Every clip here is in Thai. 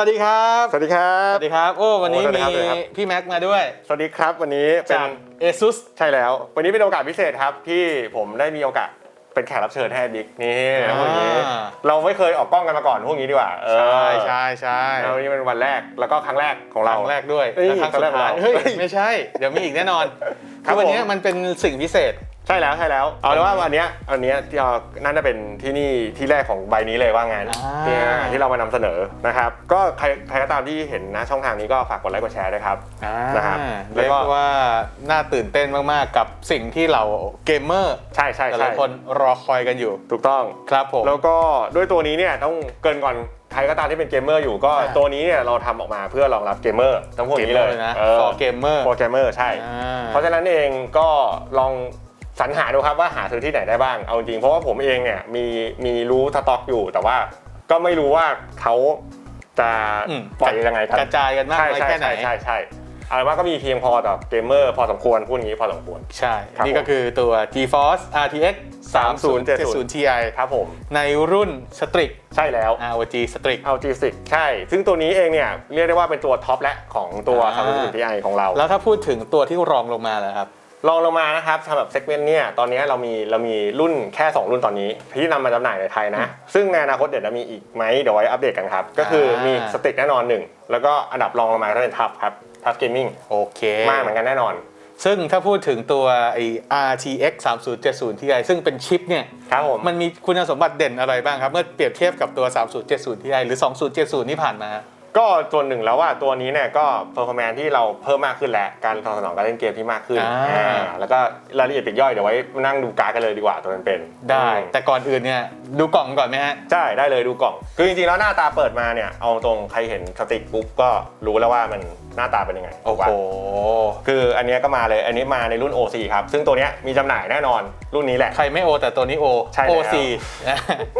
วัสดีครับ สวัสดีครัสบวัสดีครับ โอ้ วันนี้โอ้สวัสดีมีครับสวัสดีครับ พี่แม็กมาด้วย สวัสดีครับวันนี้เป็จานก ASUS ใช่แล้ว วันนี้เป็นโอกาสพิเศษครับที่ผมได้มีโอกาสเป็นแขกรับเชิญให้บิ๊กนี่อ่า พวกนี้ เราไม่เคยออกกล้องกันมาก่อนพวกนี้ดีกว่าเออใช่ใช่ใช่แล้ววันนี้เป็นวันแรกแล้วก็ครั้งแรกของคเรา รั้งแรกด้วยเอ้ยและครั้งสุดท้ายครั้งแรกของเราเฮ้ยเฮ้ยไม่ใช่ เดี๋ยวมีอีกแน่นอน ครับอวันนี้ผม มันเป็นสิ่งพิเศษ ใช่แล้วใช่แล้ว เอาเลยว่าวันเนี้ยอันเนี้ยที่เราน่าจะเป็นที่นี่ที่แรกของใบนี้เลยว่างั้นอ่า เนี่ยที่เรามานำเสนอนะครับ ก็ใครใครก็ตามที่เห็นนะช่องทางนี้ก็ฝากกดไลค์กดแชร์ด้วยครับ อ่านะครับแล้เรีวยก็ กว่าน่าตื่นเต้นมาก ๆ กับสิ่งที่เราเกมเมอร์ใช่ใช่แต่ใช่ละคนรอคอยกันอยู่ ถูกต้อง ครับผม แล้วก็ด้วยตัวนี้เนี่ยต้องเกรินก่อนใครก็ตามที่เป็นเกมเมอร์อยู่ก็อ่า ตัวนี้เนี่ยเราทำออกมาเพื่อรองรับเกมเมอร์ทั้งพวกนี้เลยนะเออฟอร์เกมเมอร์โปรแกรมเมอร์ใช่เพราะฉะนั้นเองก็ลอง สรรหาดูครับว่าหาซื้อที่ไหนได้บ้าง เอาจริงเพราะว่าผมเองเนี่ยมีมีรู้สต็อกอยู่ แต่ว่าก็ไม่รู้ว่าเขาจะอืมปล่อยยังไงกันกระจายกันมากใช่น้อยใช่แค่ไหนใช่ใช่ใช่เอาเป็นว่าก็มีเพียงพอต่อเกมเมอร์พอสมควรพูดอย่างนี้พอสมควร ใช่ครับนี่ก็คือตัว GeForce RTX 3070 Ti ครับผม ในรุ่น Strix ใช่แล้ว ROG Strix เอา G6 ใช่ ซึ่งตัวนี้เองเนี่ยเรียกได้ว่าเป็นตัวท็อปและของตัวอ่า30 Ti ของเรา แล้วถ้าพูดถึงตัวที่รองลงมาแล้วครับ ลองลงมานะครับสำหรับเซกเมนต์เนี่ยตอนนี้เรามีเรามีรุ่นแค่ 2 รุ่นตอนนี้ ที่นำมาจำหน่ายในไทยนะ ซึ่งในอนาคตเดี๋ยวจะมีอีกไหมเดี๋ยวไว้อัปเดตกันครับ ก็คือมีสติกแน่นอนหนึ่งแล้วก็อันดับรองลงมาก็เป็นทับครับทับเกมมิ่งโอเคมากเหมือนกันแน่นอน ซึ่งถ้าพูดถึงตัวไอ้ RTX 3070 Ti ซึ่งเป็นชิปเนี่ยครับผมมันมีคุณสมบัติเด่นอะไรบ้างครับ เมื่อเปรียบเทียบกับตัว 3070 Ti หรือ 2070 ที่ผ่านมา ก็ส่วนหนึ่งแล้วว่าตัวนี้เนี่ยก็เ e อร์ฟอร์แมนที่เราเพิ่มมากขึ้นแล้วการตอบสนองการเล่นเกมที่มากขึ้นอ่า อ่าแล้วก็รายละเอียดปลีกย่อยเดี๋ยวไว้มานั่งดูการ์ดกันเลยดีกว่าตัวเป็นๆได้อืมแต่ก่อนอื่นเนี่ยดูกล่องก่อนไหมฮะ ใช่ได้เลยดูกล่อง คือจริงๆแล้วหน้าตาเปิดมาเนี่ยเอาตรงใครเห็นสติกปุ๊บก็รู้แล้วว่ามันหน้าตาเป็นยังไงโอ้โห คืออันเนี้ยก็มาเลยอันนี้มาในรุ่น OC ครับซึ่งตัวเนี้ยมีจำหน่ายแน่นอนรุ่นนี้แหละ ใครไม่โอแต่ตัวนี้โอใช่แล้ว OC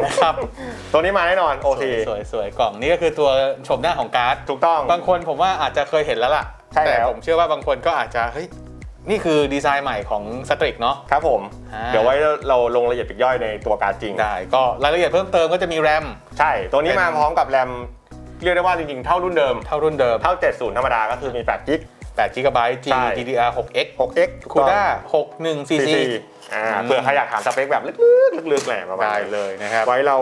นะครับ ตัวนี้มาแน่นอน ส OC วยสวยสวยกล่องนี้ก็คือตัวชมหน้าของการ์ดถูกต้องบางคนผมว่าอาจจะเคยเห็นแล้วล่ะใช่แล้วแต่ผมเชื่อว่าบางคนก็อาจจะเฮ้ยนี่คือดีไซน์ใหม่ของสตริกเนาะครับผมอ่าเดี๋ยวไว้เราลงรายละเอียดปลีกย่อยในตัวการ์ดจริงได้ก็รายละเอียดเพิ่มเติมก็จะมีแรมใช่ ตัวนี้เป็นมาพร้อมกับแรมเรียกได้ว่าจริงๆ เท่ารุ่นเดิม เท่ารุ่นเดิม เท่า 70 ธรรมดาก็คือมี8 g b 8 GB ใช่ GDDR 6X6x CUDA 61 CC อ่าอืมเผื่อใครอยากถามสเปคแบบลึกๆลึกๆแหละประมาณได้นั้นเลยนะครับไว้เรา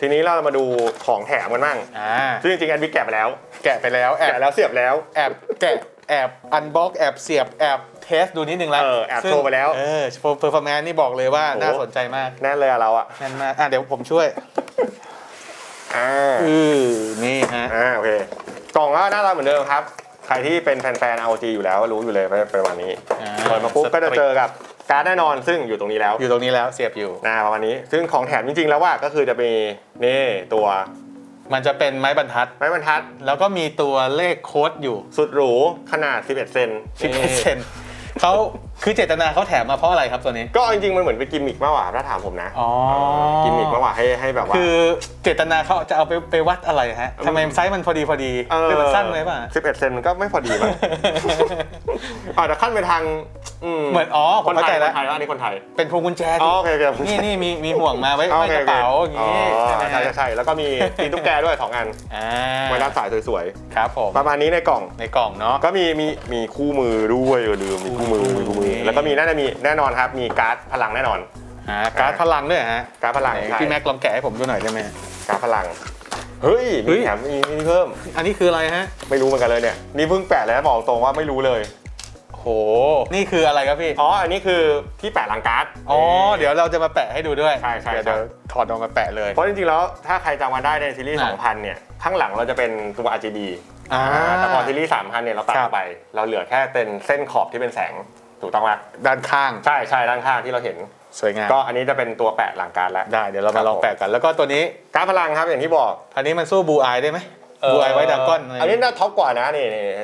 ทีนี้เรามาดูของแถมกันบ้างอ่าซึ่งจริงๆแอนบิ๊กแกะไปแล้ว แกะไปแล้วแอบแกะแล้วเสียบแล้ว แอบแกะแอบอันบ็อกแอบเสียบแอบเทสดูนิดนึงแล้วเออแอบซึ่งโชว์ไปแล้วเออเพอร์ฟอร์แมนซ์นี่บอกเลยว่าโอ้น่าสนใจมากแน่เลยอะเราอะแน่นมากอะเดี๋ยวผมช่วยอ่าอือนี่ฮะอ่าโอเคกล่องก็หน้าตาเหมือนเดิมครับ ใครที่เป็นแฟนๆ ROG อยู่แล้วก็รู้อยู่เลยว่าเป็นประมาณนี้ อ่าเปิดมาปุ๊บก็จะเจอกับ การ์ดแน่นอนซึ่งอยู่ตรงนี้แล้วอยู่ตรงนี้แล้วเสียบอยู่นะประมาณนี้ ซึ่งของแถมจริง ๆ แล้วว่าก็คือจะมีนี่ตัวมันจะเป็นไม้บรรทัด ไม้บรรทัด แล้วก็มีตัวเลขโค้ดอยู่ สุดหรูขนาด 11 เซน11เซนเขาคือเจตนาเขาแถมมาเพราะอะไรครับตัวนี้ ก็จริงๆ มันเหมือนเป็นกิมมิกมากกว่าถ้าถามผมนะอ๋อกิมมิกมากกว่าให้ให้แบบว่า คือเจตนาเขาจะเอาไปไปวัดอะไรฮะทำไมไซส์มันพอดีพอดีเออหรือมันสั้นไหมป่ะ11 เซนมันก็ไม่พอดีมั้งอาจจะขั้นไปทาง เหมือนอ๋อผมคนเข้าไทใจยคแล้วนไทยว่าอันนี้คนไทย เป็นพวงกุญแจอ๋ดิอโอเคโอเคนี่นี่มีมีห่วงมาไว้อ๋อไว้โอเคกระเป๋าอย่างอ๋อนี้ใช่ไหมใช่ฮะใช่แล้วก็มีตีนตุ๊กแกด้วย2อันอ่าไว้รับสายสวยครับผมๆ ประมาณนี้ในกล่อง ในกล่องเนาะ ก็มีมีมีคู่มือด้วยอย่าลืมมีคู่มือมีคู่มือนี่แล้วก็มีน่าจะมีแน่นอนครับ มีการ์ดพลังแน่นอนอ่าการ์ดพลังด้วยเหรอฮะการ์ดพลังไหนใช่พี่แม็กลองแกะให้ผมดูหน่อยได้ไหมการ์ดพลัง เฮ้ยเฮ้มีย แถมมีมีเพิ่ม อันนี้คืออะไรฮะ ไม่รู้เหมือนกันเลยเนี่ย นี่เพิ่งแปะแล้วบอกตรงว่าไม่รู้เลย โห นี่คืออะไรครับพี่ อ๋อ อันนี้คือที่แปะหลังการ์ด อ๋อ เดี๋ยวเราจะมาแปะให้ดูด้วยใช่ใช่เดี๋ยวใช่ เดี๋ยวถอดออกมาแปะเลย เพราะจริงๆ แล้วถ้าใครจำมาได้ในซีรีส์ อะ2000 เนี่ย ข้างหลังเราจะเป็นตัว RGB อ่าแต่พอซีรีส์ 3,000 เนี่ย เราตัดครัอบอกไป เราเหลือแค่เป็นเส้นขอบที่เป็นแสง ถูกต้องไหมด้านข้างใช่ใช่ด้านข้างที่เราเห็น สวยงามก็อันนี้จะเป็นตัวแปะหลังการ์ดแล้วได้เดี๋ยวเราครัมาบลองแปะกัน แล้วก็ตัวนี้การ์ดพลังครับอย่างที่บอกอันนี้มันสู้บูอายได้ไหมบูอายไว้ดากอนอันนี้น่าท็อปกว่านะนี่นี่นี่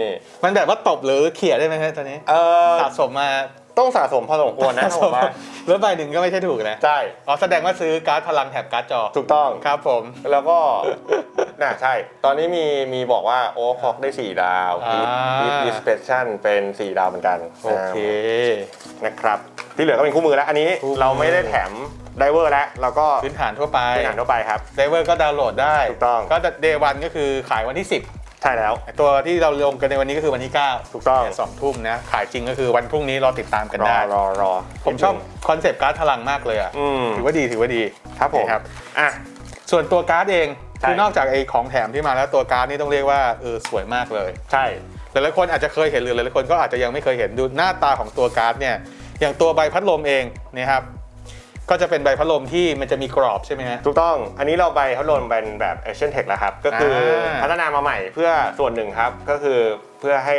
นี่นี่มันแบบว่าตบหรือเขี่ยได้ไหมฮะตัวนี้เออสะสมมาต้องสะสมพอสมควรนะสะสผมมว่าแล้วใบหนึ่งก็ไม่ใช่ถูกนะใช่อ๋อแสดงว่าซื้อการ์ดพลังแถบการ์ดจอถูกต้องครับผมแล้วก็น่าใช่ ตอนนี้มีมีบอกว่าโอ้คอกได้ 4 ดาวอ่าพีทดิสเปชั่นเป็น 4 ดาวเหมือนกัน โอเค นะครับ ที่เหลือก็เป็นคู่มือแล้ว อันนี้คู่มือเราไม่ได้แถมไดเวอร์แล้วเราก็พื้นฐานทั่วไปเป็นหนังทั่วไปครับไดเวอร์ก็ดาวน์โหลดได้ถูกต้องก็เดย์วันก็คือขายวันที่ ใช่แล้ว10ตัวที่เราลงกันในวันนี้ก็คือวันที่ 9 ถูกต้องเนี่ยสองทุ่มนะ ขายจริงก็คือวันพรุ่งนี้รอติดตามกันรอได้ รอรอผมชอบคอนเซปต์การ์ดพลังมากเลยอะอืมถือว่าดีถือว่าดีครับผมนะครับอะส่วนตัวการ์ดเองใช่คือนอกจากไอ้ของแถมที่มาแล้วตัวการ์ดนี่ต้องเรียกว่าเออสวยมากเลย ใช่หลายๆคนอาจจะเคยเห็นหรือหลายๆคนก็อาจจะยังไม่เคยเห็นดูหน้าตาของตัวการ์ดเนี่ยอย่างตัวใบพัดลมเองนะครับ ก็จะเป็นใบพัดลมที่มันจะมีกรอบใช่ไหมฮะ ถูกต้อง อันนี้เราไปเขาโดนเป็นแบบ Asian Tech แล้วครับ ก็คืออา พัฒนามาใหม่เพื่อส่วนหนึ่งครับ ก็คือเพื่อให้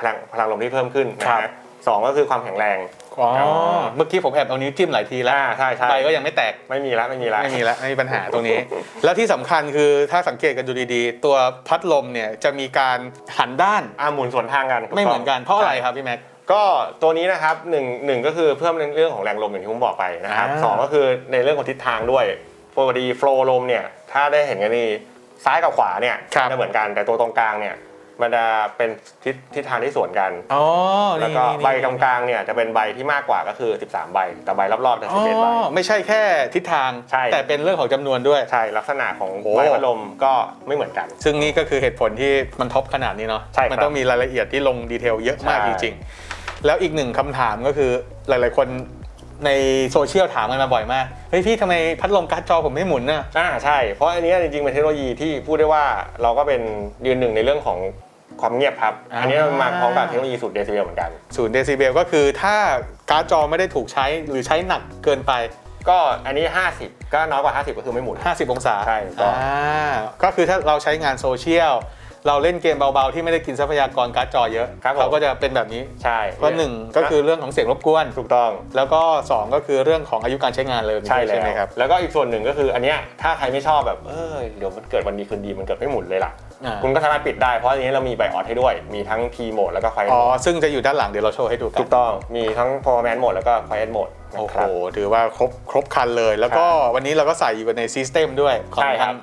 พลังพลังลมที่เพิ่มขึ้นนะครัฮะบสองก็คือความแข็งแรงอ๋ออ๋อ เมื่อกี้ผมแอบเอานิ้วจิ้มหลายทีแล้วอ่าใช่ใช่ ใบก็ยังไม่แตก ไม่มีแล้วไม่มีแล้วไม่มีแล้วไม่มีปัญหาตรงนี้ แล้วที่สำคัญคือถ้าสังเกตกันดูดีๆ ตัวพัดลมเนี่ยจะมีการหันด้านอ่าหมุนสวนทางกันถูไม่เหมือนกันเพราะอะไรใช่ครับพี่แม็ก ก็ตัวนี้นะครับหนึ่งหนึ่งก็คือเพิ่มในเรื่องของแรงลมอย่างที่ผมบอกไปนะครับอ่า สองก็คือในเรื่องของทิศทางด้วยปกติโฟล์ลมเนี่ยถ้าได้เห็นกันนี่ซ้ายกับขวาเนี่ยจะเหมือนกันแต่ตัวตรงกลางเนี่ย มันจะเป็นทิศทิศทางที่สวนกัน อ๋อแล้วนี่ก็นี่ใบกลางๆเนี่ยจะเป็นใบที่มากกว่าก็คือ 13 ใบ แต่ใบรอบๆจะอ๋อ11ใบ ไม่ใช่แค่ทิศทาง ใช่ แต่เป็นเรื่องของจำนวนด้วย ใช่ลักษณะของโอ้ ใบพัดลมก็ไม่เหมือนกัน ซึ่งนี่ก็คือเหตุผลที่มันท็อปขนาดนี้เนาะ ใช่ครับมันต้องมีรายละเอียดที่ลงดีเทลเยอะมากใช่ จริงๆ แล้วอีกหนึ่งคำถามก็คือหลายๆคนในโซเชียลถามกันมาบ่อยมาก เฮ้ยพี่ทำไมพัดลมการ์ดจอผมไม่หมุนน่ะ อ่าใช่ เพราะอันเนี้ยจริงๆเป็นเทคโนโลยีที่พูดได้ว่าเราก็เป็นยืนหนึ่งในเรื่องของ ความเงียบครับอ่าอันนี้มันมาพร้อมกับเทคโนโลยีสูตรเดซิเบลเหมือนกัน ศูนย์เดซิเบลก็คือถ้าการ์ดจอไม่ได้ถูกใช้หรือใช้หนักเกินไป ก็อันนี้ 50 ก็น้อยกว่า 50 ก็คือไม่หมุน 50 องศาใช่ถูกต้อง อ่าก็คือถ้าเราใช้งานโซเชียล เราเล่นเกมเบาๆ ที่ไม่ได้กินทรัพยากรการ์ดจอเยอะครับผม เขาก็จะเป็นแบบนี้ใช่ก็หนึ่งก็คือเรื่องของเสียงรบกวน ถูกต้อง แล้วก็2ก็คือเรื่องของอายุการใช้งานเลยใช่แล้วไหมครับ แล้วก็อีกส่วนหนึ่งก็คืออันเนี้ยถ้าใครไม่ชอบแบบเออเดี๋ยวมันเกิดวันดีคืนดีมันเกิดไม่หมุนเลยล่ะอ่า คุณก็สามารถปิดได้เพราะอันนี้เรามีไบออสให้ด้วย มีทั้ง T โหมดแล้วก็ Quiet อ๋อ mode ซึ่งจะอยู่ด้านหลังเดี๋ยวเราโชว์ให้ดูกัถูกต้องมีทั้ง performance mode แล้วก็ Quiet mode นะโอ้คโห รับ ถือว่าครบครบคันเลย แล้วก็วันนี้เราก็ใส่อยู่ในซิสเต็มด้วยของใช่ครัทาบง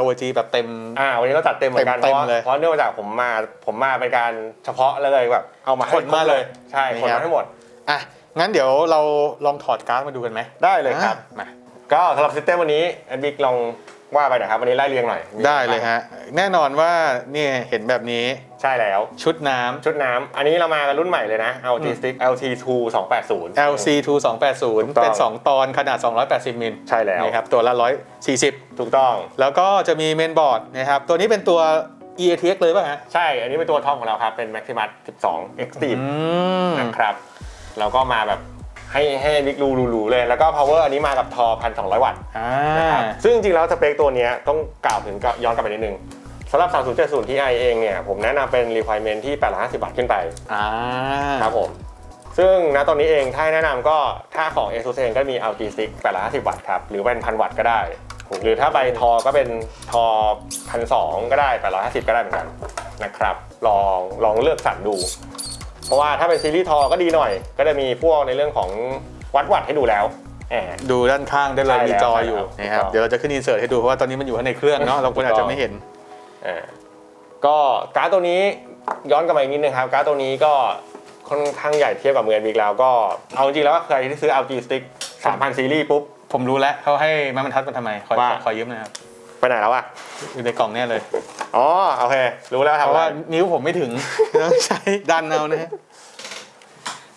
ROG แบบเต็ม อ่าวันนี้เราจัดเต็มเหมือนกันเพเต็มราะๆเลยเพราะเนื่องมาจากผมมาผมมาเป็นการเฉพาะเลยแบบเอามาให้ขนมาเลยใช่นี่ขนครัมาบให้หมดอะ งั้นเดี๋ยวเราลองถอดการ์ดมาดูกันไหมได้เลยครับ อะมา ก็สำหรับซิสเต็มวันนี้แอดบิ๊กลอง ว่าไปหน่อยครับวันนี้ไล่เรียงหน่อยมีได้เลยฮะ แน่นอนว่าเนี่ยเห็นแบบนี้ใช่แล้ว ชุดน้ำ ชุดน้ำอันนี้เรามากันรุ่นใหม่เลยนะ LG Stick LT2 280 LC2 280ถูกต้องเป็น 2 ตอนขนาด 280 มิลใช่แล้ว นะครับตัวละ 140 ถูกต้อง แล้วก็จะมีเมนบอร์ดนะครับ ตัวนี้เป็นตัว EATX เลยป่ะฮะ ใช่ อันนี้เป็นตัวท็อปของเราครับ เป็น Maximus 12 Extreme อืมนะครับ เราก็มาแบบ ให้ให้บิ๊กรูรูๆเลย แล้วก็ power อันนี้มากับทอ 1,200 วัตต์อ่านะครับซึ่งจริงๆแล้วสเปคตัวเนี้ยต้องกล่าวถึงก็ย้อนกลับไปนิดนึงสำหรับ 3070 Ti เองเนี่ยผมแนะนำเป็น requirement ที่ 850 บาทขึ้นไปอ่าครับผม ซึ่งณตอนนี้เองถ้าให้แนะนำก็ถ้าของ ASUS เองก็มี LG Stick 850 วัตต์ครับ หรือเป็น 1,000 วัตต์ก็ได้ หรือถ้าใบทอก็เป็นทอ 1,200 ก็ได้ 850 ก็ได้เหมือนกันนะครับ ลองลองเลือกสรรดู เพราะว่าถ้าเป็นซีรีส์ทอก็ดีหน่อย ก็จะมีพวกในเรื่องของวัดวัตต์ให้ดูแล้วแหมดูด้านข้างได้เลยใช่มีแล้วจอใช่อยู่แล้วนะครับถูกต้องเดี๋ยวเราจะขึ้นอินเสิร์ตให้ดูเพราะว่าตอนนี้มันอยู่ข้างในเครื่องเนาะเราคนอาจจะไม่เห็นอ่าก็การ์ดตัวนี้ย้อนกลับมาอีกนิดนึงครับการ์ดตัวนี้ก็ค่อนข้างใหญ่เทียบกับเมือนบิ๊กแล้วก็เอาจริงๆแล้วก็ใครที่ซื้อ LG Stick 3,000ซีรีส์ปุ๊บผมรู้แล้วเขาให้ไม้บรรทัดมาทำไมขอว่าขอยืมหนะครับ ไปไหนแล้วอะอยู่ในกล่องเนี่ยเลย อ๋อโอเค รู้แล้วเพครับราะว่าว่านิ้วผมไม่ถึง ต้องใช้ดันเอานะฮะ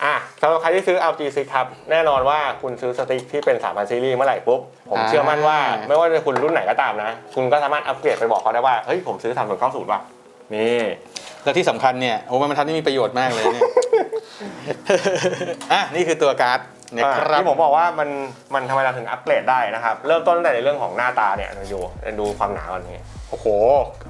อะสำหรับใครที่ซื้อ LG Stick ครับ แน่นอนว่าคุณซื้อสติ๊กที่เป็น 3,000 ซีรีส์เมื่อไหร่ปุ๊บ ผมอ่าเชื่อมั่นว่า ไม่ว่าจะคุณรุ่นไหนก็ตามนะ คุณก็สามารถอัปเกรดไปบอกเขาได้ว่า เฮ้ย ผมซื้อ3090ว่ะนี่ แล้วที่สำคัญเนี่ยโอ้ไม้บรรทัดนี่มีประโยชน์มากเลยเนี่ย อะนี่คือตัวการ์ด นะอ่าครับ ที่ผมบอกว่ามันมันทำไมเราถึงอัปเกรดได้นะครับ เริ่มต้นตั้งแต่ในเรื่องของหน้าตาเนี่ยดูดูความหนาก่อนนี่โอ้โห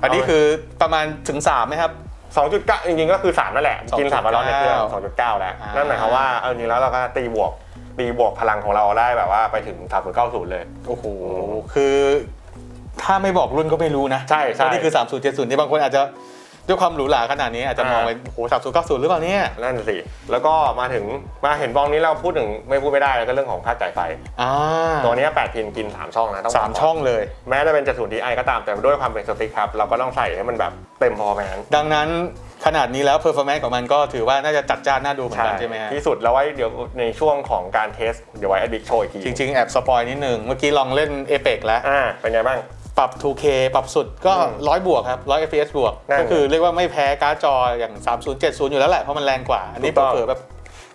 อันนี้คือประมาณถึง3ไหมครับ2.9จริงๆก็คือ3นั่นแหละกิน3มาร้อนในเครื่อง2.9 2.9แล้วอ่านั่ นั่นหมายความว่าเอาจริงๆแล้วเราก็ตีบวกตีบวกพลังของเราได้แบบว่าไปถึง3090เลย โอ้โห คือ ถ้าไม่บอกรุ่นก็ไม่รู้นะใช่ใช่ ว่านี่คือ 3070ที่บางคนอาจจะ ด้วยความหรูหราขนาดนี้อาจจะมองไปโอ้โหสามศูนย์เก้าศูนย์หรือเปล่าเนี่ยนั่นน่ะสิ แล้วก็มาถึงมาเห็นบองนี้เราพูดถึงไม่พูดไม่ได้แล้วก็เรื่องของค่าจ่ายไฟอ่าตัวเนี้ย8พินกิน 3 ช่องนะต้องสามช่องเลย แม้จะเป็น70 Ti ก็ตามแต่ด้วยความเป็นสติ๊กครับ เราก็ต้องใส่ให้มันแบบเต็มพอแมนดังนั้นขนาดนี้แล้วเพอร์ฟอร์แมนซ์ของมันก็ถือว่าน่าจะจัดจ้านน่าดูเหมือนกันใช่ไหมฮะที่สุดแล้วไว้เดี๋ยวในช่วงของการเทสเดี๋ยวไว้อดิกโชว์อีกทีจริงๆ แอบสปอยนิดนึงเมื่อกี้ลองเล่น a p e x แล้วอ่าเป็นไงบ้าง ปรับ 2K ปรับสุดก็อืม100 บวกครับ 100 FPS บวกนั่นก็คือเรียกว่าไม่แพ้การ์ดจออย่าง 3070 อยู่แล้วแหละ เพราะมันแรงกว่า อันนี้ถูกต้องเผลอๆแบบ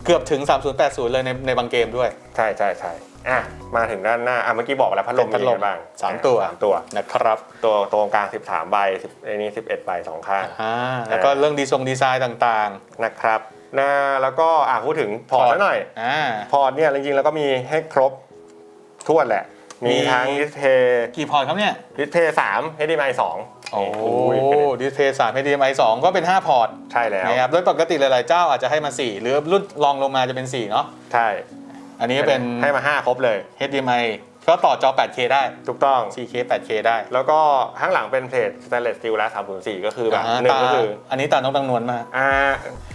เกือบถึง 3080 เลยในในบางเกมด้วย ใช่ใช่ใช่อะ มาถึงด้านหน้า อะ เมื่อกี้บอกไปแล้วพัดลมพัดลมมีอะไรบ้างสามตัวสามตัวนะครับตัวตัวตรงกลาง 13 ใบ10ไอ้นี่11 ใบสองข้างอ่าแล้วก็เรื่องดีทรงดีไซน์ต่างนะครับนะแล้วก็อะพูดถึงพอร์ตซะหน่อยๆอ่าพอร์ตเนี่ยจริงๆแล้วก็มีให้ครบทั่วนแหละ มีมีทั้งดิสเพย์กี่พอร์ตครับเนี่ยดิสเพย์สาม HDMI สองโอ้ยดิสเพย์3 HDMI 2ก็เป็น 5 พอร์ตใช่แล้วนะครับโดยปกติหลายๆเจ้าอาจจะให้มา 4 หรือรุ่นรองลงมาจะเป็น 4 เนาะใช่ อันนี้เป็นให้มา 5 ครบเลย HDMI ก็ต่อจอ 8K ได้ ถูกต้อง 4K 8K ได้ แล้วก็ข้างหลังเป็นเพลทสแตนเลสสตีลและ304 ก็คือแบบอ่าหนึ่งตาก็คือ อันนี้ตาน้องตังนวลมากอ่า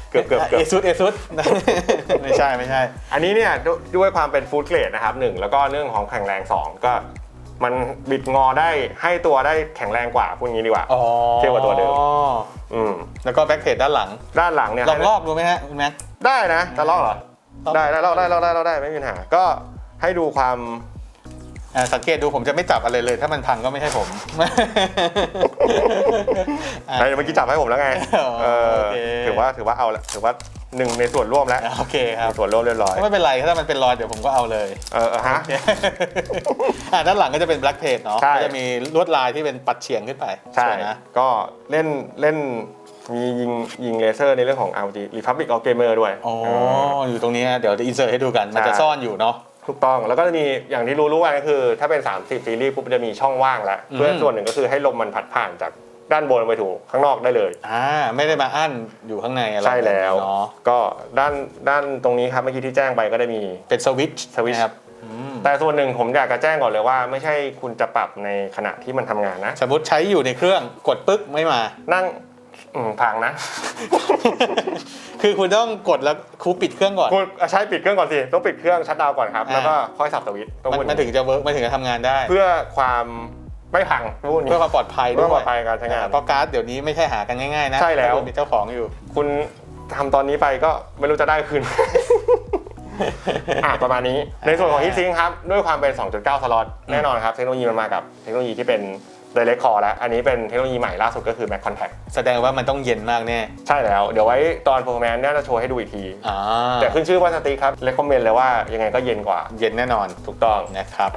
เกือบเกือบเกือบเอซุดเอซุดไม่ใช่ไม่ใช่ อันนี้เนี่ยด้วยด้วยความเป็นฟู้ดเกรดนะครับหนึ่งแล้วก็เรื่องของแข็งแรง 2 ก็มันบิดงอได้ให้ตัวได้แข็งแรงกว่าพูดงี้ดีกว่าอ๋อเทียบกับตัวเดิมอืมแล้วก็แบ็กเพจด้านหลัง ด้านหลังเนี่ยลองลอกดูไหมฮะคุณแม็กได้นะจะลอกเหรอลอกได้ได้ลอกได้ลอกได้ลอกได้ไม่มีปัญหาก็ให้ดูความอ่า สังเกตดูผมจะไม่จับอะไรเลย ถ้ามันพังก็ไม่ใช่ผมอะไอ้เมื่อกี้จับให้ผมแล้วไงอ๋อเออโอเคถือว่าถือว่าเอาละถือว่าหนึ่งในส่วนร่วมแล้วโอเคครับส่วนร่วมเรียบร้อยไม่เป็นไรถ้ามันเป็นรอยเดี๋ยวผมก็เอาเลยเออเออฮะอ่าด้านหลังก็จะเป็น black page เนาะใช่ก็จะมีลวดลายที่เป็นปัดเฉียงขึ้นไปใช่สวยนะก็เล่นเล่นมียิงยิงเลเซอร์ในเรื่องของ RG Republic of Gamer ด้วย อ๋อเอออยู่ตรงนี้นะเดี๋ยวจะอินเสิร์ตให้ดูกัน มันจะใช่ซ่อนอยู่เนาะ ถูกต้องแล้วก็จะมีอย่างที่รู้รู้กันก็คือ ถ้าเป็น 30 ซีรีส์ปุ๊บมันจะมีช่องว่างแล้วอืมเพื่อส่วนหนึ่งก็คือให้ลมมันพัดผ่านจากด้านบนไปถูข้างนอกได้เลยอ่าไม่ได้มาอั้นอยู่ข้างในอะไรใช่แล้วบบนี้เนาะก็ด้านด้านตรงนี้ครับเมื่อกี้ที่แจ้งไปก็ได้มีเป็นสวิตช์สวิตช์นะครับอืมแต่ส่วนหนึ่งผมอยากจะแจ้งก่อนเลยว่า ไม่ใช่คุณจะปรับในขณะที่มันทำงานนะ สมมติใช้อยู่ในเครื่องกดปึ๊กไม่มา นั่ง อืมพังนะ คือคุณต้องกดแล้วครูปิดเครื่องก่อนคุณใช้ปิดเครื่องก่อนสิต้องปิดเครื่องชัดดาวน์ก่อนครับ อ่า แล้วก็ค่อยสับสวิตช์ต้องมันพูดมันถึงจะเวิร์กมันถึงจะทำงานได้ เพื่อความไม่พังพูดอย่างเพื่อนี้ ความปลอดภัยด้เพื่วอยความปลอดภัยในการใช้งานเพราะการ์ดเดี๋ยวนี้ไม่ใช่หากันง่ายๆนะใช่แล้วถ้าคุณมีเจ้าของอยู่ คุณทำตอนนี้ไปก็ไม่รู้จะได้คืน อะประมาณนี้ในส่วนของ heatsink ครับ ด้วยความเป็น 2.9 สล็อตแน่นอนครับ เทคโนโลยีมันมากับเทคโนโลยีที่เป็น direct core แล้ว อันนี้เป็นเทคโนโลยีใหม่ล่าสุดก็คือ Mac Contact แสดงว่ามันต้องเย็นมากแน่ ใช่แล้ว เดี๋ยวไว้ตอน performance เนี่ยจะโชว์ให้ดูอีกที อ่า แต่ขึ้นชื่อว่าสติ๊กครับ recommend เลยว่ายังไงก็เย็นกว่า เย็นแน่นอนถูกต้อง นะครับ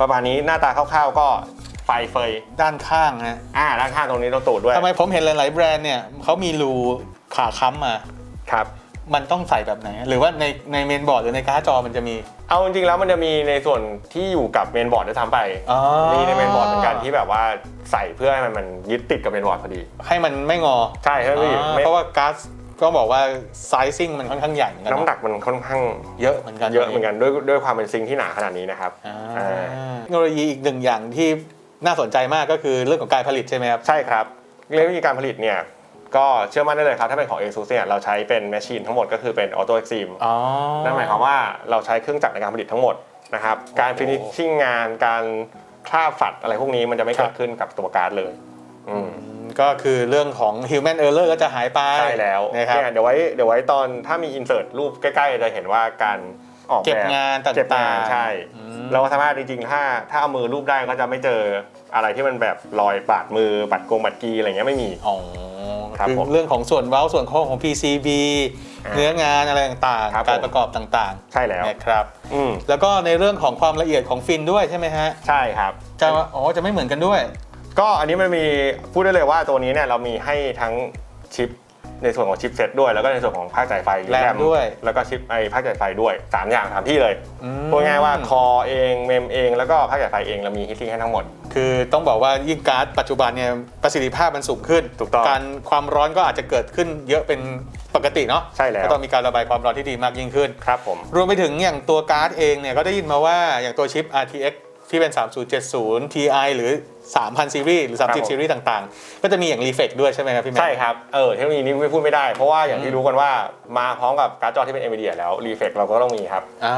ประมาณนี้หน้าตาคร่าวๆก็ไฟเฟยด้านข้างนะอ่าด้านข้างตรงนี้ตรงตูดด้วยทำไมผมเห็นหลายๆแบรนด์เนี่ยเขามีรูขาค้ำมา ครับ มันต้องใส่แบบไหน หรือว่าในในเมนบอร์ดหรือในการ์ดจอมันจะมี เอาจริงๆแล้วมันจะมีในส่วนที่อยู่กับเมนบอร์ดด้วยซ้ำไปอ๋อ มีในเมนบอร์ดเหมือนกันที่แบบว่าใส่เพื่อให้มันมันยึดติดกับเมนบอร์ดพอดี ให้มันไม่งอใช่ให้มันอ่าไม่เพราะว่าการ์ดก็บอกว่าไซซิ่งมันค่อนข้างใหญ่เหมือนกันน้ำหเนาะนักมันค่อนข้างเยอะเหมือนกันเยอะเหมือนกันด้วยด้วยความเป็นซิงค์ที่หนาขนาดนี้นะครับอ่าอ่าเทคโนโลยีอีกหนึ่งอย่างที่น่าสนใจมากก็คือเรื่องของการผลิตใช่ไหมครับ ใช่ครับเรื่องวิธีการผลิตเนี่ย ก็เชื่อมั่นได้เลยครับ ถ้าเป็นของ ASUS เนี่ยเราใช้เป็นแมชชีนทั้งหมดก็คือเป็น Auto Exim อ๋อ นั่นหมายความว่าเราใช้เครื่องจักรในการผลิตทั้งหมดนะครับการโอ้ฟินิชชิ่งงานการคราบฝัดอะไรพวกนี้มันจะไม่ครัเกิบดขึ้นกับตัวการ์ดเลยอืมอืมก็คือเรื่องของ human error ก็จะหายไปใช่แล้วนะครับเนี่ยเดี๋ยวไว้เดี๋ยวไว้ตอนถ้ามีอินเสิร์ตรูปใกล้ๆจะเห็นว่าการออกเก็บแบบงานต่างๆเก็บงานใช่อืมเราสามารถจริงๆถ้าถ้าเอามือรูปได้ก็จะไม่เจออะไรที่มันแบบรอยบาดมือบัดกงบัดกีอะไรเงี้ยไม่มีอ๋อ ครับคือผมเรื่องของส่วนเว้าส่วนโค้งของ PCB อ่าเนื้องานอะไรต่างครับๆการผมประกอบต่างใช่แล้วๆนะครับอืมแล้วก็ในเรื่องของความละเอียดของฟินด้วยใช่ไหมฮะใช่ครับจะอ๋อจะไม่เหมือนกันด้วย ก็อันนี้มันมีพูดได้เลยว่าตัวนี้เนี่ยเรามีให้ทั้งชิป ในส่วนของชิปเซตด้วย แล้วก็ในส่วนของภาคจ่ายไฟแรมด้วย แล้วก็ชิปไอภาคจ่ายไฟด้วยสามอย่างสามที่เลยอืมพูดง่ายๆว่าคอเองเมมเองแล้วก็ภาคจ่ายไฟเองเรามีฮิตซิงให้ทั้งหมด คือต้องบอกว่ายิ่งการ์ดปัจจุบันเนี่ยประสิทธิภาพมันสูงขึ้นถูกต้องการความร้อนก็อาจจะเกิดขึ้นเยอะเป็นปกติเนาะใช่แล้วก็ต้องมีการระบายความร้อนที่ดีมากยิ่งขึ้นครับผมรวมไปถึงอย่างตัวการ์ดเองเนี่ยก็ได้ยินมาว่าอย่างตัวชิป RTX ที่เป็น 3070 Ti หรือ 3000 ซีรีส์หรือครับผม30 ซีรีส์ต่างๆ ก็จะมีอย่าง Reflex ด้วยใช่ไหมครับพี่แม็กใช่ครับ เออเทคโนโลยีนี้ไม่พูดไม่ได้ เพราะว่าอย่างที่รู้กันว่ามาพร้อมกับการ์ดจอที่เป็น NVIDIA แล้ว Reflex เราก็ต้องมีครับ อ่า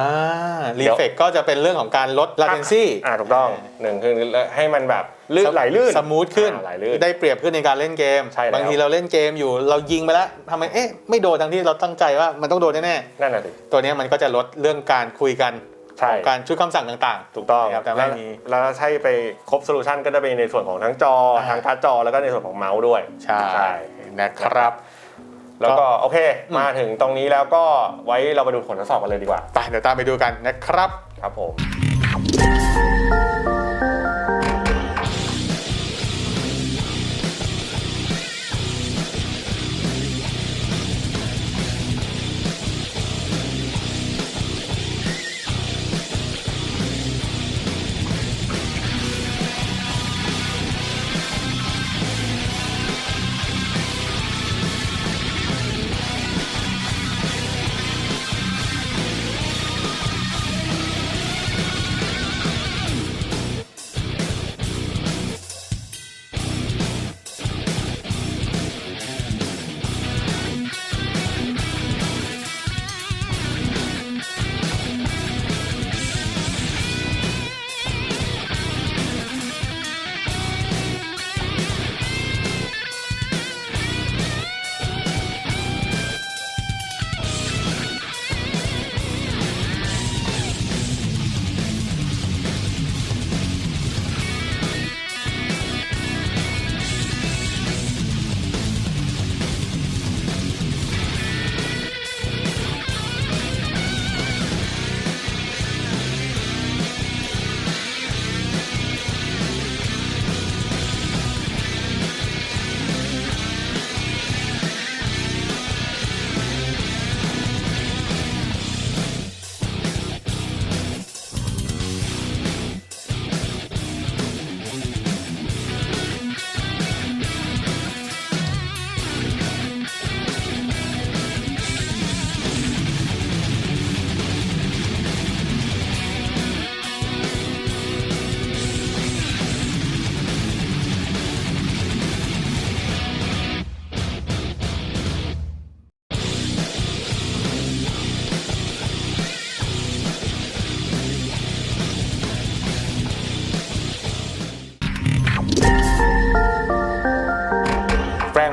Reflex ก็จะเป็นเรื่องของการลด latency อ่าถูกต้องหนึ่งคือให้มันแบบลื่นไหลลื่นสมูทขึ้นอ่าไหลลื่นได้เปรียบขึ้นในการเล่นเกมใช่แล้วบางทีเราเล่นเกมอยู่เรายิงไปแล้วทำไมเอ๊ะไม่โดนทั้งที่เราตั้งใจว่ามันต้องโดนแน่นั่นน่ะสิๆตัวเนี้ยมันก็จะลดเรื่องการคุยกัน ใช่ ของการชุดคำสั่งต่างถูกต้องนะครับแต่แล้ไม่วมีแล้วใช่ไปครบโซลูชันก็จะเป็นในส่วนของทั้งจออ่าทั้งการ์ดจอแล้วก็ในส่วนของเมาส์ด้วยๆใช่นะครับ แล้วก็โอเค อืม มาถึงตรงนี้แล้วก็ไว้เราไปดูผลทดสอบกันเลยดีกว่า ไปเดี๋ยวตามไปดูกันนะครับ ครับผม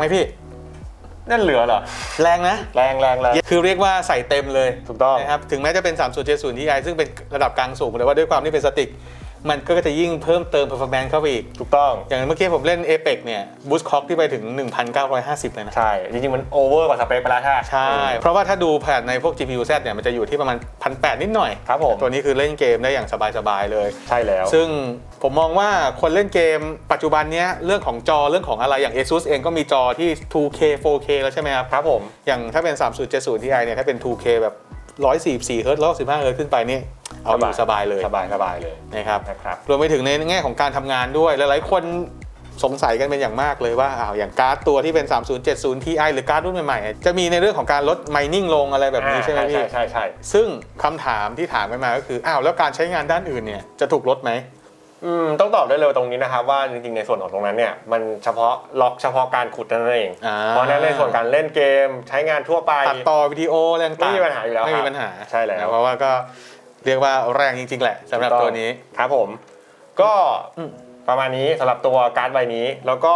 ไหมพี่นั่นเหลือเหรอ แรงนะ แรงแรงแรงคือเรียกว่าใส่เต็มเลยถูกต้องนะครับ ถึงแม้จะเป็น3070 Ti ซึ่งเป็นระดับกลางสูงแต่ว่าด้วยความที่เป็นสติก มันก็จะยิ่งเพิ่มเติม performance เข้าไปอีก ถูกต้อง อย่างเมื่อกี้ผมเล่น Apex เนี่ย boost clock ที่ไปถึง 1,950 เลยนะ ใช่ จริง ๆ มันโอเวอร์กว่าสเปคไปแล้วใช่ไหมใช่ เพราะว่าถ้าดูแผนในพวก GPU Z เนี่ยมันจะอยู่ที่ประมาณ 1,800 นิดหน่อย ครับผม ตัวนี้คือเล่นเกมได้อย่างสบาย ๆ เลย ใช่แล้ว ซึ่งผมมองว่าคนเล่นเกมปัจจุบันเนี้ยเรื่องของจอเรื่องของอะไรอย่าง ASUS เองก็มีจอที่ 2K 4K แล้วใช่ไหมครับครับผมอย่างถ้าเป็น 3070 Ti เนี่ยถ้าเป็น 2K แบบ 144เฮิร์ตซ์115เฮิร์ตซ์ขึ้นไปนี่เอาอยู่สบายเลยสบายสบายเลยนะครับนะครับรวมไปถึงในแง่ของการทำงานด้วยหลายๆคนสงสัยกันเป็นอย่างมากเลยว่าอ้าวอย่างการ์ดตัวที่เป็น 3070 Ti หรือการ์ดรุ่นใหม่ๆ จะมีในเรื่องของการลด mining ลงอะไรแบบนี้ใช่ไหมพี่ใช่ใช่ใช่ซึ่งคำถามที่ถามกันมาก็คืออ้าวแล้วการใช้งานด้านอื่นเนี่ยจะถูกลดไหม อืมต้องตอบได้เลยตรงนี้นะครับว่าจริงๆในส่วนของตรงนั้นเนี่ยมันเฉพาะล็อกเฉพาะการขุดนั่นเอง อ่า เพราะฉะนั้นในส่วนการเล่นเกมใช้งานทั่วไป ตัดต่อวิดีโออะไรต่างๆไม่มีปัญหาอยู่แล้วไม่มีครับปัญหาใช่แล้ว นะเพราะว่าก็เรียกว่าแรงจริง ๆ แหละสำหรับตัวนี้ ครับผม ก็อืม ประมาณนี้สำหรับตัวการ์ดใบนี้ แล้วก็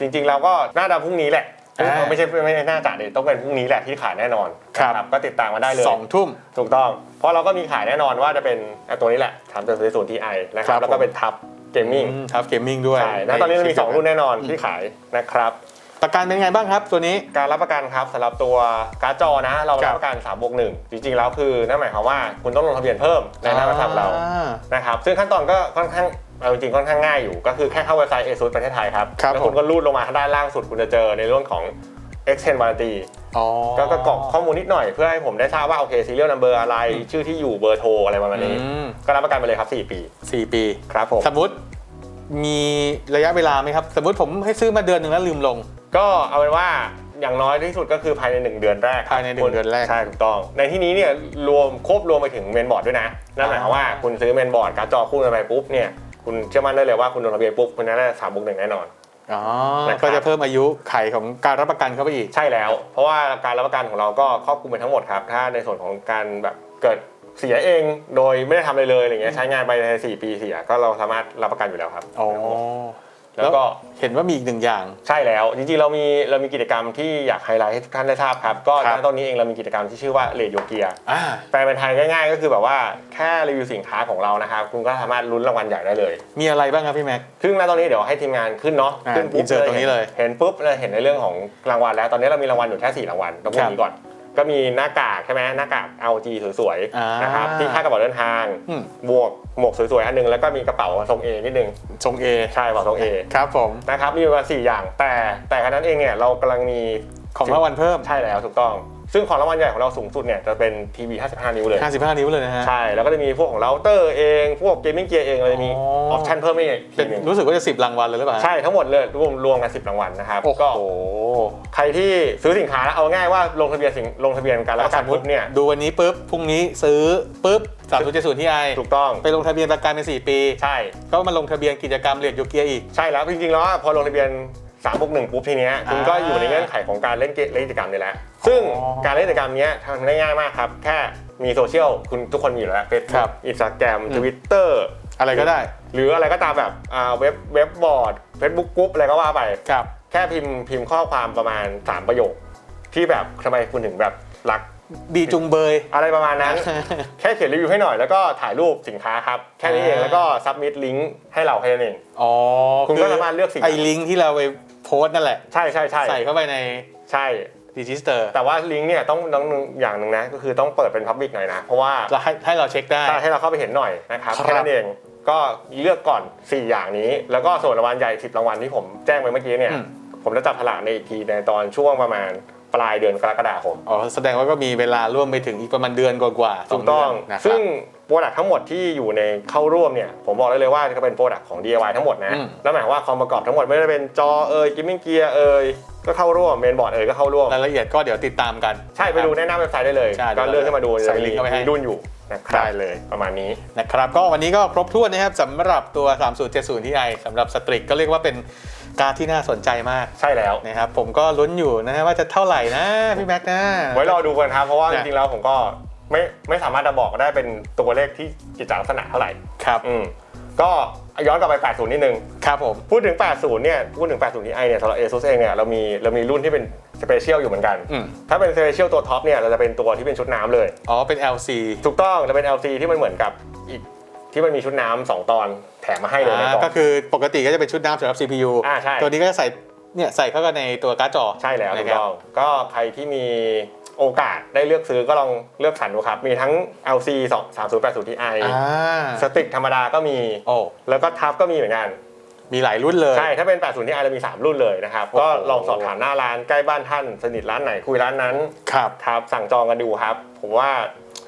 จริงๆเราก็น่าจะพรุ่งนี้แหละอ่า ไม่ใช่ไม่ใช่น่าจะเดี๋ยวต้องเป็นพรุ่งนี้แหละที่ขายแน่นอนครับนะก็ติดตามมาได้เลยสองทุ่มถูกต้อง เพราะเราก็มีขายแน่นอนว่าจะเป็นอะตัวนี้แหละทำจากศูนย์ทีไอนะคครัรับบแล้วก็เป็นทับเกมมิ่งทับเกมมิ่งด้วยใช่แล้วตอนนี้เรามี 2 รุ่นแน่นอนที่ขายนะครับประกันเป็นไงบ้างครับตัวนี้การรับประกันครับสำหรับตัวการ์ดจอนะเราครัรับบประกัน3บวก1จริงๆแล้วคือนั่นหมายความว่าคุณต้องลงทะเบียนเพิ่มในหน้าประทับเราอ่านะครับซึ่งขั้นตอนก็ค่อนข้าง เอาจริงๆค่อนข้างง่ายอยู่ก็คือแค่เข้าเว็บไซต์ ASUS ประเทศไทยครับ ครับแล้วคุณผม ก็รูดลงมาทางด้านล่างสุดคุณจะเจอในเรื่องของ extend warranty อ๋อ ก็ก็กรอกข้อมูลนิดหน่อยเพื่อให้ผมได้ทราบว่าโอเค serial number อะไร ชื่อที่อยู่เบอร์โทรอะไรประมาณนี้ อืม ก็รับประกันไปเลยครับ 4 ปี สี่ปี ครับผม สมมติมีระยะเวลาไหมครับ สมมติผมให้ซื้อมาเดือนหนึ่งแล้วลืมลง ก็เอาเป็นว่าอย่างน้อยที่สุดก็คือภายใน 1 เดือนแรกภายในหนึ่งเดือนแรกใช่ถูกต้อง ในที่นี้เนี่ยรวมควบรวมไปถึงเมนบอร์ดด้วยนะ นั่นหมายความว่าคุณซื้อเมนบอร์ดการ์ดจอคู่กันไปปุ๊บเนี่ย คุณเชื่อมั่นได้เลยว่าคุณลงทะเบียนปุ๊บคุณจะได้สามบวกหนึ่งแน่นอน อ๋อนะครับ ก็จะเพิ่มอายุไขของการรับประกันเข้าไปอีก ใช่แล้ว เพราะว่าการรับประกันของเราก็ครอบคลุมไปทั้งหมดครับ ถ้าในส่วนของการแบบเกิดเสียเองโดยไม่ได้ทำอะไรเลยอะไรเงี้ยใช้งานไปใน4ปีเสียก็เราสามารถรับประกันอยู่แล้วครับ อ๋อ แล้วก็เห็นว่ามีอีกหนึ่งอย่างใช่แล้ว จริงๆ เรามีเรามีกิจกรรมที่อยากไฮไลท์ให้ทุกท่านได้ทราบครับ ก็ครับณตอนนี้เองเรามีกิจกรรมที่ชื่อว่าเลดโยเกียอ่าแปลเป็นไทยง่ายๆ ก็คือแบบว่าแค่รีวิวสินค้าของเรานะครับ คุณก็สามารถลุ้นรางวัลใหญ่ได้เลย มีอะไรบ้างครับพี่แม็กซึ่งณตอนนี้เดี๋ยวให้ทีมงานขึ้นเนาะอ่าขึ้นปุ๊บ insert ตรงนี้เลยเห็นปุ๊บเลยเห็นในเรื่องของรางวัลแล้ว ตอนนี้เรามีรางวัลอยู่แค่สี่รางวัลต้องพูดครับอย่างนี้ก่อน ก็มีหน้ากากใช่ไหมหน้ากาก LG สวยอ่าๆนะครับที่ค่ากระเป๋าเดินทางอืมบวกหมวกสวยๆอันหนึงแล้วก็มีกระเป๋าทรงเอนิดนึงทรงเอใช่กระเป๋าทรงเอครับผมนะครับมีประมาณสี่อย่างแต่แต่ขณะนั้นเองเนี่ยเรากำลังมีของรางวัลเพิ่มใช่แล้วถูกต้อง ซึ่งของรางวัลใหญ่ของเราสูงสุดเนี่ยจะเป็นทีวี55 นิ้วเลย 55 นิ้วเลยนะฮะ ใช่ แล้วก็จะมีพวกของเราเตอร์เอง พวกเกมมิ่งเกียร์เองเราจะมีออ๋อ อปชั่นเพิ่มอีกเป็ทีนหนึงรู้สึกว่าจะ 10 รางวัลเลยหรือเปล่าใช่ทั้งหมดเลยรวมรวมกัน 10 รางวัลนะครับ โอ้โหก็ใครที่ซื้อสินค้าแล้วเอาง่ายว่าลงทะเบียนสินลงทะเบียนการรับประกันปุ๊บเนี่ยดูวันนี้ปุ๊บพรุ่งนี้ซื้อปุ๊บ3070ที่ไอถูกต้องไปลงทะเบียนประกันเป็น4ปี ใช่ ก็มาลงทะเบียนกิจกรรมเรียนโยเกียอีก ใช่แล้วจริงๆแล้วอะพอลงทะเบียน 3บวก1ปุ๊บทีเนี้ยคุณก็อยู่ในเงื่อนไขของการเล่นเกมเล่นกิจกรรมนี่แหละซึ่งอ๋อการเล่นกิจกรรมเนี้ยทำได้ง่ายมากครับ แค่มีโซเชียลคุณทุกคนมีอยู่แล้วเฟซครับุ๊บ กอินสตาแกรมอืมทวิตเตอร์อะไรก็ได้หรืออะไรก็ตามแบบอ่าเว็บเว็บบอร์ดเฟซบุ๊กกรุ๊ปอะไรก็ว่าไป ครับ แค่พิมพ์พิมพ์ข้อความประมาณ 3 ประโยค ที่แบบทำไมคุณถึงแบบรักดีจุงเบย อะไรประมาณนั้น แค่เขียนรีวิวให้หน่อยแล้วก็ถ่ายรูปสินค้าครับ แค่นี้เองอ่า แล้วก็ซับมิดลิงก์ให้เราแค่นั้นเอง อ๋อคุณก็สามารถเลือกสิ่ง ไอ้ลิงก์ที่เราไป โพสต์นั่นแหละ ใช่ใช่ใช่ใส่เข้าไปในใช่ดิจิสเตอร์แต่ว่าลิงก์เนี่ยต้องต้องอย่างหนึ่งนะก็คือต้องเปิดเป็นพับบิกหน่อยนะ เพราะว่าแล้วให้ให้เราเช็คได้ถ้าให้เราเข้าไปเห็นหน่อยนะครับครับแค่นั้นเองก็เลือกก่อน 4 อย่างนี้ แล้วก็ส่วนรางวัลใหญ่10รางวัลที่ผมแจ้งไปเมื่อกี้เนี่ยอืมผมจะจับฉลากในอีกทีในตอนช่วงประมาณปลายเดือนกรกฎาคมอ๋อแสดงว่าก็มีเวลาร่วมไปถึงอีกประมาณเดือนกว่าๆสถูองกเดืต้ออนงนะครับซึ่ง โปรดักทั้งหมดที่อยู่ในเข้าร่วมเนี่ยผมบอกได้เลยว่าจะเป็นโปรดักของ DIY ทั้งหมดนะอืม แล้วหมายความว่าความประกอบทั้งหมดไม่ว่าจะเป็นจอเอ่ยกิมมิ่งเกียร์เอ่ยก็เข้าร่วมเมนบอร์ดเอ่ยก็เข้าร่วม รายละเอียดก็เดี๋ยวติดตามกัน ใช่ไปดูในหน้าเว็บไซต์ได้เลย ใช่ก็เลื่อนขึ้นมาดูใส่จะลิมีงก์เข้าไปให้ มีรุ่นอยู่นะครับได้เลย ประมาณนี้ นะครับก็วันนี้ก็ครบถ้วนนะครับสำหรับตัว 3070ที่ไอสำหรับสตริกก็เรียกว่าเป็นการดที่น่าสนใจมากใช่แล้ว นะครับผมก็ลุ้นอยู่นะฮะว่าจะเท่าไหร่นะพี่แม็กซ์นะ ไว้รอดูกันครับ เพราะว่านะจริงๆแล้วผมก็ ไม่ไม่สามารถจะบอกได้เป็นตัวเลขที่กิจลักษณะเท่าไหร่ครับอืมก็ย้อนกลับไป 80 นิดนึง ครับผม พูดถึง 80 เนี่ย พูดถึง 80ที่ไอเนี่ยสำหรับ ASUS เองเนี่ยเรามีเรามีรุ่นที่เป็นสเปเชียลอยู่เหมือนกันอืมถ้าเป็นสเปเชียลตัวท็อปเนี่ยเราจะเป็นตัวที่เป็นชุดน้ำเลย อ๋อ เป็น LC ถูกต้องจะเป็น LC ที่มันเหมือนกับอีกที่มันมีชุดน้ำสองตอนแถมมาให้เลยในอ่ากล่องก็คือปกติก็จะเป็นชุดน้ำสำหรับ CPU อ่าใช่ตัวนี้ก็จะใส่เนี่ยใส่เข้ากันในตัวการ์ดจอ ใช่แล้วถูนะกครับต้องก็ใครที่มี โอกาสได้เลือกซื้อก็ลองเลือกสรรดูครับ มีทั้ง LC 2 3080 Ti อ่าสติกธรรมดาก็มี โอ้แล้วก็ทับก็มีเหมือนกัน มีหลายรุ่นเลย ใช่ ถ้าเป็น 80 Ti เรามี 3 รุ่นเลยนะครับ โอ้โห ก็ลองสอบถามหน้าร้านใกล้บ้านท่าน สนิทร้านไหนคุยร้านนั้นครับ ครับสั่งจองกันดูครับ ผมว่า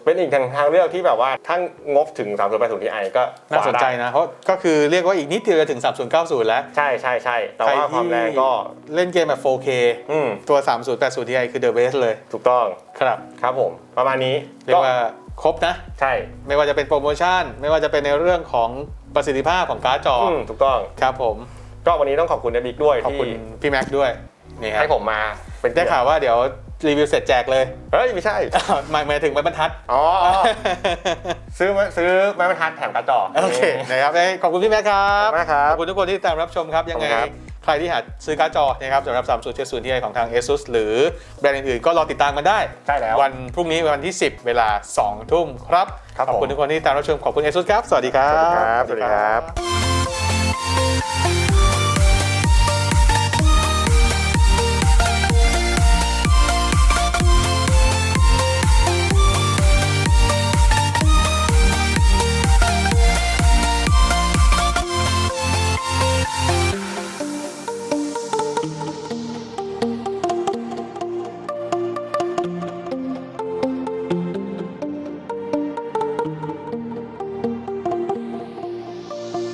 เป็นอีกทางทางเลือกที่แบบว่าถ้างบถึง 3080 Ti ก็น่าสนใจคว้ได้นะเพราะก็คือเรียกว่าอีกนิดเดียวจะถึง 3090 แล้ว ใช่ใช่ใช่แต่ว่าความแรงก็เล่นเกมแบบ 4K อืมตัว 3080 Ti คือ the best เลย ถูกต้องครับครับผม ประมาณนี้เรียกว่าครบนะ ใช่ไม่ว่าจะเป็นโปรโมชั่น ไม่ว่าจะเป็นในเรื่องของประสิทธิภาพของการ์ดจอออืมถูกต้องครับผมก็วันนี้ต้องขอบคุณเดบิกด้วยขอบที่คุณพี่แม็กซ์ด้วยนี่ครับให้ผมมาเป็นได้ข่าวว่าเดี๋ยว รีวิวเสร็จแจกเลย เฮ้ย ไม่ใช่หมายหมายถึงไม้บรรทัด อ๋ออ๋อซื้อมาซื้อไม้บรรทัดแถมกระจกโอเคนะครับเอ้ยขอบคุณพี่แม็กซ์ครับขอบคุณมากครับขอบคุณทุกคนที่ติดตามรับชมครับยังไงขอบคุณครับใครที่หาซื้อการ์ดจอนะครับสำหรับ 3070 Ti ของทาง ASUS หรือแบรนด์อื่นๆ ก็รอติดตามกันได้ ใช่แล้ว วันพรุ่งนี้วันที่ 10 เวลา 2 ทุ่มครับครับขอบคุณผมทุกคนที่ติดตามรับชม ขอบคุณ ASUS ครับ สวัสดีครับ สวัสดีครับสวัสดีครับ